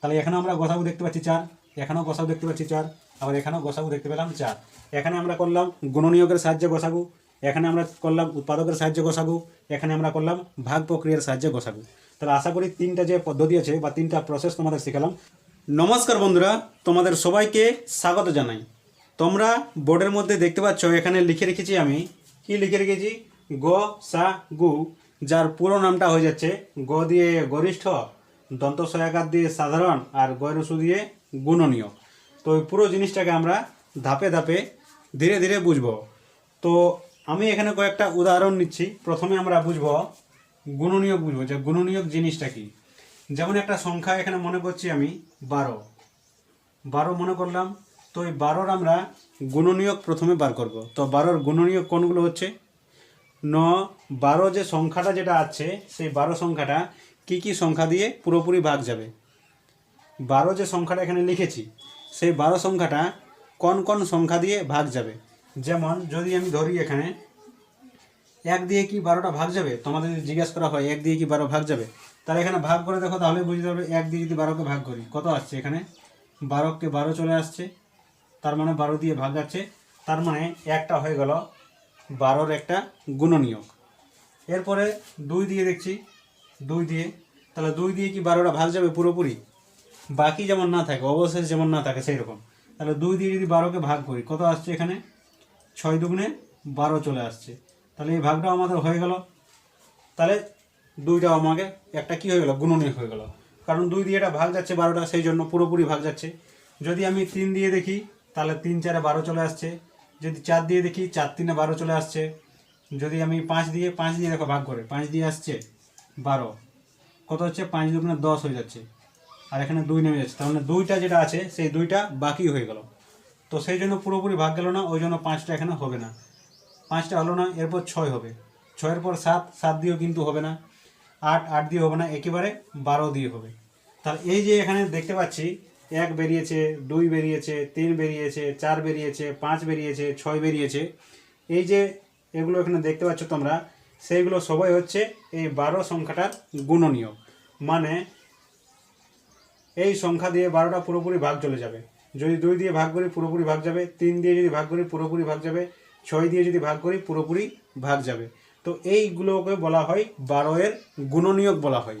তাহলে এখানে আমরা গসাগু দেখতে পাচ্ছি চার, এখানেও গসাগু দেখতে পাচ্ছি চার, আবার এখানেও গসাগু দেখতে পেলাম চার। এখানে আমরা করলাম গুণনীয়কের সাহায্যে গসাগু এখানে আমরা করলাম উৎপাদকের সাহায্যে গসাগু এখানে আমরা করলাম ভাগ প্রক্রিয়ার সাহায্যে গসাগু তাহলে আশা করি তিনটা যে পদ্ধতি আছে বা তিনটা প্রসেস তোমাদের শেখালাম। নমস্কার বন্ধুরা, তোমাদের সবাইকে স্বাগত জানাই। তোমরা বোর্ডের মধ্যে দেখতে পাচ্ছ, এখানে লিখে রেখেছি আমি। কি লিখে রেখেছি? গ, সা, গু, যার পুরো নামটা হয়ে যাচ্ছে, গ দিয়ে গরিষ্ঠ দন্ত সহায়কার দিয়ে সাধারণ আর গয়রসু দিয়ে গুণনীয়। তো ওই পুরো জিনিসটাকে আমরা ধাপে ধাপে ধীরে ধীরে বুঝব। তো আমি এখানে কয়েকটা উদাহরণ নিচ্ছি। প্রথমে আমরা বুঝব গুণনীয়ক বুঝব যে গুণনীয়ক জিনিসটা কি। যেমন একটা সংখ্যা এখানে মনে করছি আমি বারো। বারো মনে করলাম, তো এই বারোর আমরা গুণনীয়ক প্রথমে বার করব। তো বারোর গুণনীয়ক কোনগুলো হচ্ছে? ন, বারো যে সংখ্যাটা যেটা আছে, সেই বারো সংখ্যাটা কি কি সংখ্যা দিয়ে পুরোপুরি ভাগ যাবে? বারো যে সংখ্যাটা এখানে লিখেছি, সেই বারো সংখ্যাটা কোন কোন সংখ্যা দিয়ে ভাগ যাবে? যেমন যদি আমি ধরি এখানে, এক দিয়ে কি বারোটা ভাগ যাবে? তোমাদের যদি জিজ্ঞাসা করা হয়, এক দিয়ে কি বারো ভাগ যাবে? তাহলে এখানে ভাগ করে দেখো, তাহলে বুঝতে পারবে এক দিয়ে যদি বারোকে ভাগ করি, কত আসছে এখানে? বারোকে বারো চলে আসছে, তার মানে বারো দিয়ে ভাগ যাচ্ছে, তার মানে একটা হয়ে গেল বারোর একটা গুণনীয়ক। এরপরে দুই দিয়ে দেখছি দুই দিয়ে, তাহলে দুই দিয়ে কি বারোটা ভাগ যাবে পুরোপুরি? বাকি যেমন না থাকে, অবশেষ যেমন না থাকে সেই রকম তাহলে দুই দিয়ে যদি বারোকে ভাগ করি, কত আসছে এখানে? ছয় দুগুণে বারো চলে আসছে। তাহলে এই ভাগটাও আমাদের হয়ে গেল। তাহলে দুইটা আমাকে, একটা কি হয়ে গেল? গুণনীয় হয়ে গেল। কারণ দুই দিয়ে এটা ভাগ যাচ্ছে বারোটা, সেই জন্য পুরোপুরি ভাগ যাচ্ছে। যদি আমি তিন দিয়ে দেখি, তাহলে তিন চারে বারো চলে আসছে। যদি চার দিয়ে দেখি, চার তিনে বারো চলে আসছে। যদি আমি পাঁচ দিয়ে পাঁচ দিয়ে দেখো ভাগ করে, পাঁচ দিয়ে আসছে। বারো। কত হচ্ছে? পাঁচ দুগুণে দশ হয়ে যাচ্ছে। আর এখানে দুই নেমে যাচ্ছে। তার মানে দুইটা যেটা আছে, সেই দুইটা বাকি হয়ে গেল। তো সেই জন্য পুরোপুরি ভাগ গেল না, ওই জন্য পাঁচটা এখানে হবে না। পাঁচটা হলো না, এরপর ছয় হবে। ছয়ের পর সাত সাত দিয়েও কিন্তু হবে না। আট আট দিয়ে হবে না, একেবারে বারো দিয়ে হবে। তাহলে এই যে এখানে দেখতে পাচ্ছি, এক বেরিয়েছে, দুই বেরিয়েছে, তিন বেরিয়েছে, চার বেরিয়েছে, পাঁচ বেরিয়েছে, ছয় বেরিয়েছে। এই যে এগুলো এখানে দেখতে পাচ্ছ তোমরা সেইগুলো সবাই হচ্ছে এই বারো সংখ্যাটার গুণনীয় মানে এই সংখ্যা দিয়ে বারোটা পুরোপুরি ভাগ চলে যাবে। যদি দুই দিয়ে ভাগ করি, পুরোপুরি ভাগ যাবে। তিন দিয়ে যদি ভাগ করি, পুরোপুরি ভাগ যাবে। ছয় দিয়ে যদি ভাগ করি, পুরোপুরি ভাগ যাবে। তো এইগুলোকে বলা হয় বারো এর গুণনীয়ক বলা হয়।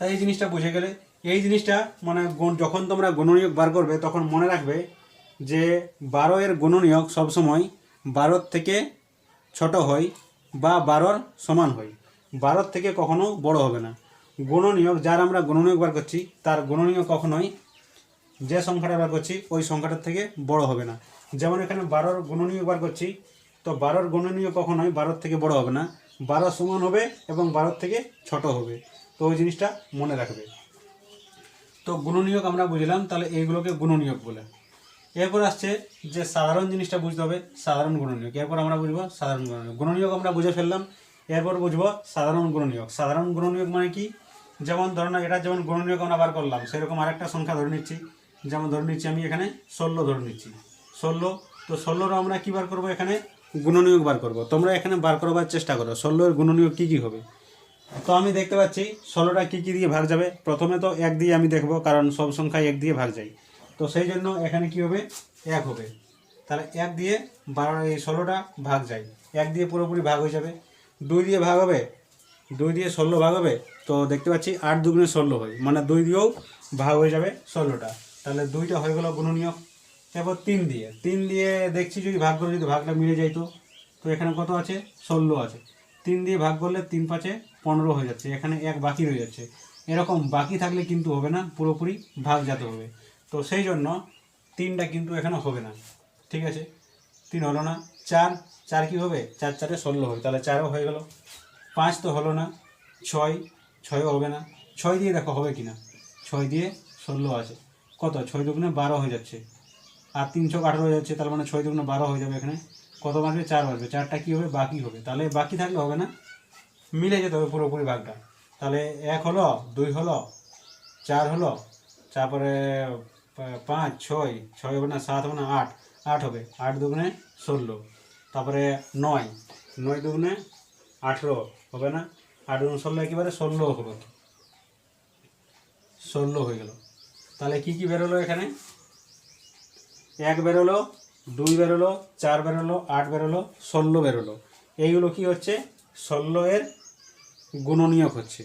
তাই এই জিনিসটা বুঝে গেলে, এই জিনিসটা মানে যখন তোমরা গুণনীয়ক বার করবে, তখন মনে রাখবে যে বারো এর গুণনীয়ক সবসময় বারোর থেকে ছোট হয়। বা বারোর সমান হয়। বারোর থেকে কখনো বড় হবে না। গুণনীয়ক, যার আমরা গুণনীয়ক বার করছি, তার গুণনীয়ক কখনোই যে সংখ্যাটা বার করছি, ওই সংখ্যাটার থেকে বড় হবে না। যেমন এখানে বারোর গুণনীয়ক বার করছি, তো বারোর গুণনীয় কখনোই বারোর থেকে বড় হবে না। বারো সমান হবে এবং বারোর থেকে ছোট হবে। তো ওই জিনিসটা মনে রাখবে। তো গুণনীয়ক আমরা বুঝলাম, তাহলে এইগুলোকে গুণনীয়ক বলে। এরপর আসছে যে সাধারণ জিনিসটা বুঝতে হবে, সাধারণ গুণনীয়ক। এরপর আমরা বুঝব সাধারণ গুণনীয়ক। গুণনীয়ক আমরা বুঝে ফেললাম, এরপর বুঝব সাধারণ গুণনীয়ক। সাধারণ গুণনীয়ক মানে কি? যেমন ধরো না, এটা যেমন গুণনীয়ক আমরা বার করলাম, সেরকম আরেকটা সংখ্যা ধরে নিচ্ছি। যেমন ধরে নিচ্ছি আমি এখানে ষোলো ধরে নিচ্ছি। ষোলো, তো ষোলোর আমরা কী বার করব এখানে? গুণনীয়ক বার করব। তোমরা এখানে বার করবার চেষ্টা করো, ষোলোর গুণনীয়ক কী কী হবে? তো আমি দেখতে পাচ্ছি ষোলোটা কী কী দিয়ে ভাগ যাবে? প্রথমে তো এক দিয়ে আমি দেখব, কারণ সব সংখ্যায় এক দিয়ে ভাগ যায়। তো সেই জন্য এখানে কি হবে? এক হবে। তাহলে এক দিয়ে বারো, এই ষোলোটা ভাগ যায়। এক দিয়ে পুরোপুরি ভাগ হয়ে যাবে। দুই দিয়ে ভাগ হবে? দুই দিয়ে ষোলো ভাগ হবে? তো দেখতে পাচ্ছি আট দুগুণে ষোলো হয়। মানে দুই দিয়েও ভাগ হয়ে যাবে ষোলোটা। তাহলে দুইটা হয়ে গেল গুণনীয় এরপর তিন দিয়ে। তিন দিয়ে দেখছি যদি ভাগ করে যদি ভাগটা মিলে যাইতো তো? এখানে কত আছে? ষোলো আছে। তিন দিয়ে ভাগ করলে তিন পাঁচে পনেরো হয়ে যাচ্ছে। এখানে এক বাকি রয়ে যাচ্ছে। এরকম বাকি থাকলে কিন্তু হবে না। পুরোপুরি ভাগ যেতে হবে। তো সেই জন্য তিনটা কিন্তু এখানে হবে না। ঠিক আছে? তিন হলো না, চার। চার কি হবে? চার, চারে ষোলো হবে। তাহলে চারও হয়ে গেল। পাঁচ তো হলো না, ছয়। ছয়ও হবে না। ছয় দিয়ে দেখো হবে কি না ছয় দিয়ে ষোলো আছে। কত? ছয় দুগুণে বারো হয়ে যাচ্ছে। আর তিনশো আঠারো হয়ে যাচ্ছে তার মানে ছয় দুগুণে বারো হয়ে যাবে এখানে। কত বাজবে চার বাজবে চারটা কী হবে? বাকি হবে। তাহলে বাকি থাকলে হবে না। মিলে যেতে হবে পুরোপুরি ভাগটা। তাহলে এক হলো, দুই হলো, চার হলো, তারপরে পাঁচ, ছয় ছয় হবে না সাত হবে না আট আট হবে, আট দুগুণে ষোলো। তারপরে নয় নয় দুগুণে আঠেরো হবে না? আট দুগুণে ষোলো একেবারে ষোলো হবে। ষোলো হয়ে গেল। তাহলে কি কি বেরোলো এখানে? এক বেরোলো, দুই বেরোলো, চার বেরোলো, আট বেরোলো, ষোলো বেরোলো। এইগুলো কি হচ্ছে? ষোলো এর গুণনীয়ক হচ্ছে।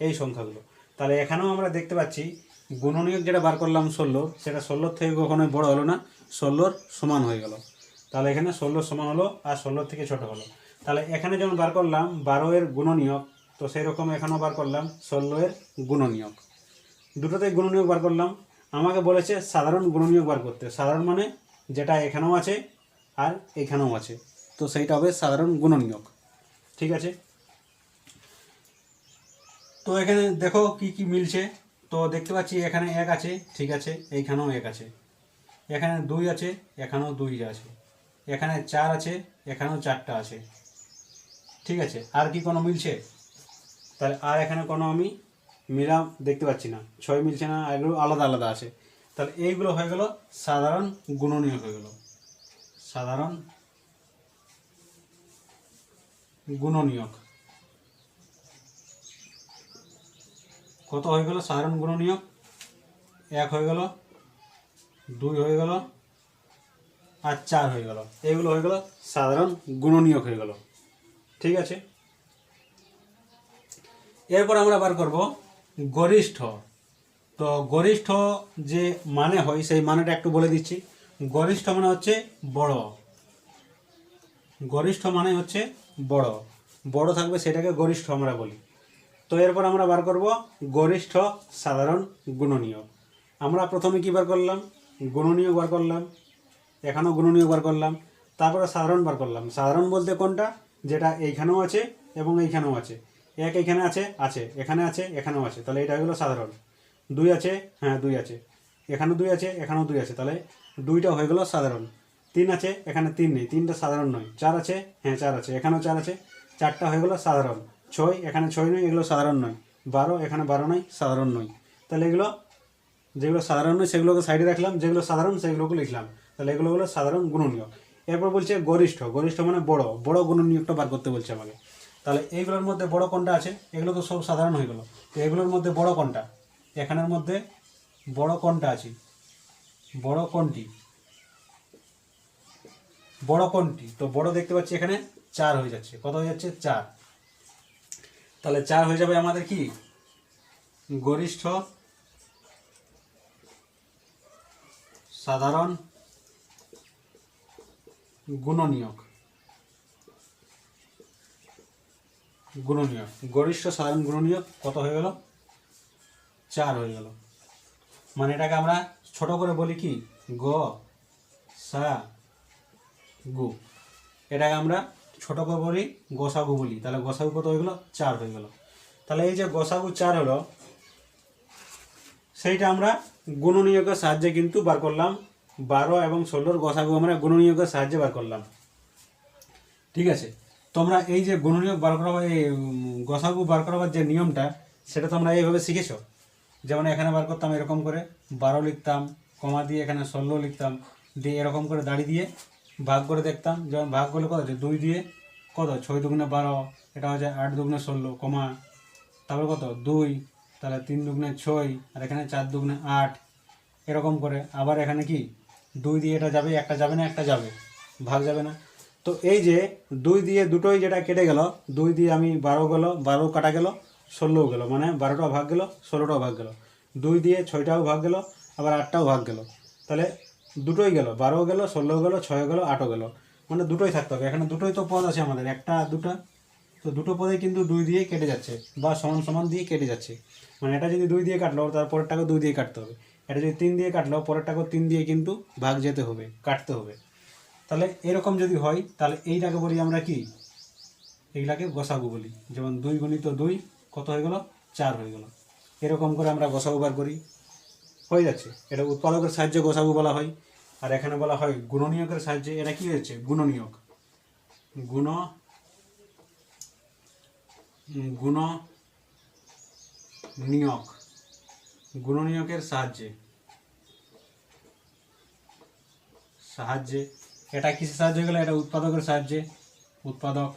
এই সংখ্যাগুলো। তাহলে এখানেও আমরা দেখতে পাচ্ছি গুণনীয়ক যেটা বার করলাম ষোলো, সেটা ষোলোর থেকে কখনোই বড় হলো না। ষোলোর সমান হয়ে গেল। তাহলে এখানে ষোলোর সমান হলো আর ষোলোর থেকে ছোট হলো। তাহলে এখানে যেমন বার করলাম বারো এর গুণনীয়ক তো সেই রকম এখানেও বার করলাম ষোলো এর গুণনীয়ক দুটোতে গুণনীয়ক বার করলাম। আমাকে বলেছে সাধারণ গুণনীয়ক বার করতে। সাধারণ মানে যেটা এখানেও আছে আর এখানেও আছে। তো সেইটা হবে সাধারণ গুণনীয়ক ঠিক আছে? তো এখানে দেখো কি কি মিলছে। তো দেখতে পাচ্ছি এখানে এক আছে, ঠিক আছে, এইখানেও এক আছে। এখানে দুই আছে, এখানেও দুই আছে। এখানে চার আছে, এখানেও চারটা আছে। ঠিক আছে, আর কি কোনো মিলছে? তাহলে আর এখানে কোনো আমি মিলাম দেখতে পাচ্ছি না। ছয় মিলছে না এগুলো আলাদা আলাদা আছে। তাহলে এইগুলো হয়ে গেল সাধারণ গুণনীয় হয়ে গেল। সাধারণ গুণনীয়ক। কত হয়ে গেল? সাধারণ গুণনীয়ক এক হয়ে গেল, দুই হয়ে গেল, আর চার হয়ে গেল। এগুলো হয়ে গেল, সাধারণ গুণনীয়ক হয়ে গেল। ঠিক আছে? এরপর আমরা বার করব গরিষ্ঠ। তো গরিষ্ঠ যে মানে হয়, সেই মানেটা একটু বলে দিচ্ছি। গরিষ্ঠ মানে হচ্ছে বড়। গরিষ্ঠ মানে হচ্ছে বড়। বড় থাকবে সেটাকে গরিষ্ঠ আমরা বলি। তো এরপর আমরা বার করব গরিষ্ঠ সাধারণ গুণনীয় আমরা প্রথমে কি বার করলাম? গুণনীয় বার করলাম। এখানেও গুণনীয় বার করলাম। তারপরে সাধারণ বার করলাম। সাধারণ বলতে কোনটা? যেটা এইখানেও আছে এবং এইখানেও আছে। এক এখানে আছে আছে। এখানে আছে, এখানেও আছে। তাহলে এটা হলো সাধারণ। দুই আছে হ্যাঁ দুই আছে। এখানেও দুই আছে, এখানেও দুই আছে। তাহলে দুইটা হয়ে গেল সাধারণ। তিন আছে, এখানে তিন নেই। তিনটা সাধারণ নয়। চার আছে হ্যাঁ চার আছে। এখানেও চার আছে। চারটা হয়ে গেল সাধারণ। ছয়, এখানে ছয় নয়, এগুলো সাধারণ নয়। বারো, এখানে বারো নয়, সাধারণ নয়। তাহলে এগুলো যেগুলো সাধারণ নয়, সেগুলোকে সাইডে রাখলাম, যেগুলো সাধারণ, সেগুলোকে লিখলাম। তাহলে এগুলো হলো সাধারণ গুণনীয়। এরপর বলছে গরিষ্ঠ। গরিষ্ঠ মানে বড়। বড় গুণনীয়কটা বার করতে বলছে আমাকে। তাহলে এইগুলোর মধ্যে বড় কোনটা আছে? এগুলো তো সব সাধারণ হয়ে গেলো। তো এগুলোর মধ্যে বড় কোনটা? এখানের মধ্যে বড় কোনটা আছে? বড় কোনটি? বড় কোনটি? তো বড় দেখতে পাচ্ছি এখানে চার হয়ে যাচ্ছে। কত হয়ে যাচ্ছে? চার। তাহলে চার হয়ে যাবে আমাদের কি? গরিষ্ঠ, সাধারণ, গুণনীয়ক। গুণনীয়ক। গরিষ্ঠ, সাধারণ, গুণনীয়ক কত হয়ে গেল? চার হয়ে গেল। মানে এটাকে আমরা ছোট করে বলি কি? গ, সা, গু। এটাকে আমরা ছোট বলি গোসাগু বলি। তাহলে গোসাগু কত হয়ে গেল? চার হয়ে গেল। তাহলে এই যে গোসাগু চার হলো, সেইটা আমরা গুণনীয়কের সাহায্যে কিন্তু বার করলাম। বারো এবং ষোলোর গোসাগু আমরা গুণনীয়কের সাহায্যে বার করলাম। ঠিক আছে? তোমরা এই যে গুণনীয়ক বার করা এই গসাগু বার করাবার যে নিয়মটা, সেটা তোমরা এইভাবে শিখেছো? যেমন এখানে বার করতাম এরকম করে, বারো লিখতাম, কমা দিয়ে এখানে ষোলো লিখতাম, দিয়ে এরকম করে দাড়ি দিয়ে ভাগ করে দেখতাম যেমন ভাগ করলে কত হচ্ছে? দুই দিয়ে কত? ছয় দুগুণে বারো, এটা হচ্ছে আট দুগুণে ষোলো, কমা। তারপর কত? দুই, তাহলে তিন দুগুণে ছয়, আর এখানে চার দুগুণে আট। এরকম করে। আবার এখানে কি? দুই দিয়ে এটা যাবে, একটা যাবে না, একটা যাবে। ভাগ যাবে না। তো এই যে দুই দিয়ে দুটোই যেটা কেটে গেল, দুই দিয়ে আমি বারো গেল, বারো কাটা গেল, ষোলোও গেল। মানে বারোটাও ভাগ গেল, ষোলোটাও ভাগ গেল। দুই দিয়ে ছয়টাও ভাগ গেল, আবার আটটাও ভাগ গেল। তাহলে দুটোই গেল, বারো গেল, ষোলো গেল, ছয় গেল, আটও গেল। মানে দুটোই থাকতে হবে। এখানে দুটোই তো পদ আছে আমাদের। একটা, দুটা। তো দুটো পদে কিন্তু দুই দিয়ে কেটে যাচ্ছে বা সমান সমান দিয়ে কেটে যাচ্ছে। মানে এটা যদি দুই দিয়ে কাটলো, তার পরেরটাকে দুই দিয়ে কাটতে হবে। এটা যদি তিন দিয়ে কাটলো, পরেরটাকেও তিন দিয়ে কিন্তু ভাগ যেতে হবে, কাটতে হবে। তাহলে এরকম যদি হয়, তাহলে এইটাকে বলি আমরা কি? এইগুলাকে গোসাগু বলি। যেমন দুই গুণিত দুই, কত হয়ে গেল? চার হয়ে গেল। এরকম করে আমরা গোসাগু বার করি। হয়ে যাচ্ছে। এটা উৎপাদকের সাহায্যে গোসাগু বলা হয়। আর এখানে বলা হয় গুণনীয়কের সাহায্যে। এটা কি হচ্ছে গুণনীয়ক। গুণ গুণ নিয়ক গুণনীয়কের সাহায্যে। সাহায্যে। এটা কিসের সাহায্যে গেলে? এটা উৎপাদকের সাহায্যে। উৎপাদক।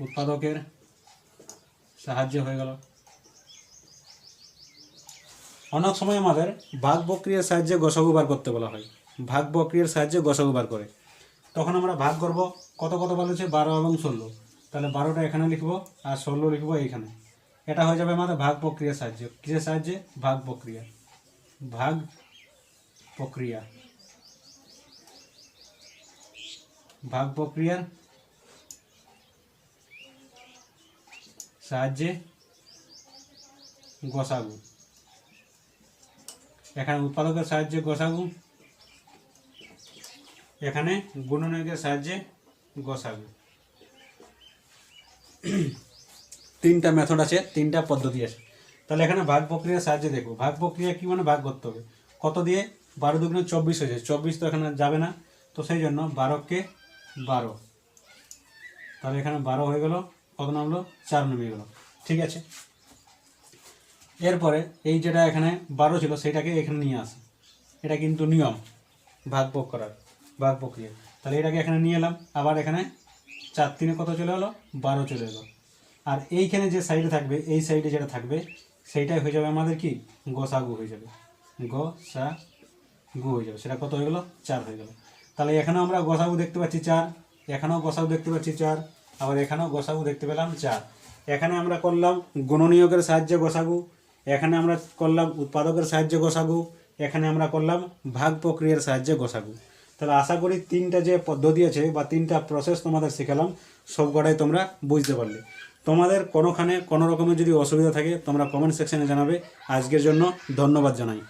উৎপাদকের সাহায্য হয়ে গেল। অনেক সময় আমাদের ভাগ প্রক্রিয়ার সাহায্যে গসাগু বার করতে বলা হয়। ভাগ প্রক্রিয়ার সাহায্যে গসাগু বার করে। তখন আমরা ভাগ করব কত কত বলেছে বারো এবং ষোলো। তাহলে বারোটা এখানে লিখব আর ষোলো লিখব এইখানে। এটা হয়ে যাবে আমাদের ভাগ প্রক্রিয়ার সাহায্যে। কিসের সাহায্যে? ভাগ প্রক্রিয়া ভাগ প্রক্রিয়া ভাগ প্রক্রিয়ার সাহায্যে গসাগু। এখানে উৎপাদকের সাহায্যে গসাগু। এখানে গুণনীয়কের সাহায্যে গসাগু। তিনটা মেথড আছে, তিনটা পদ্ধতি আছে। তাহলে এখানে ভাগ প্রক্রিয়ার সাহায্যে দেখব। ভাগ প্রক্রিয়া কি মানে ভাগ করতে হবে? কত দিয়ে? বারো দুগুণে চব্বিশ হয়েছে চব্বিশ তো এখানে যাবে না। তো সেই জন্য বারোকে বারো। তাহলে এখানে বারো হয়ে গেল। কত নামলো? চার নেমে গেল। ঠিক আছে? এরপরে এই যেটা এখানে বারো ছিল সেটাকে এখানে নিয়ে আসে। এটা কিন্তু নিয়ম, ভাগ ভোগ করার, ভাগ প্রক্রিয়া। তাহলে এটাকে এখানে নিয়ে এলাম, আবার এখানে চার তিনে কত চলে এলো? বারো চলে এলো। আর এইখানে যে সাইডে থাকবে, এই সাইডে যেটা থাকবে, সেইটাই হয়ে যাবে আমাদের কি? গসাগু হয়ে যাবে। গ সা গু হয়ে যাবে। সেটা কত হয়ে গেলো? চার হয়ে গেল। তাহলে এখানেও আমরা গসাগু দেখতে পাচ্ছি চার, এখানেও গসাগু দেখতে পাচ্ছি চার, আবার এখানেও গসাগু দেখতে পেলাম চার। এখানে আমরা করলাম গুণনীয়কের সাহায্যে গসাগু এখানে আমরা করলাম উৎপাদকের সাহায্যে গোসাগু, এখানে আমরা করলাম ভাগ প্রক্রিয়ার সাহায্যে গোসাগু। তাহলে আশা করি তিনটা যে পদ্ধতি আছে বা তিনটা প্রসেস তোমাদের শেখালাম, সবকটাই তোমরা বুঝতে পারলে। তোমাদের কোনোখানে কোনো রকমের যদি অসুবিধা থাকে, তোমরা কমেন্ট সেকশানে জানাবে। আজকের জন্য ধন্যবাদ জানাই।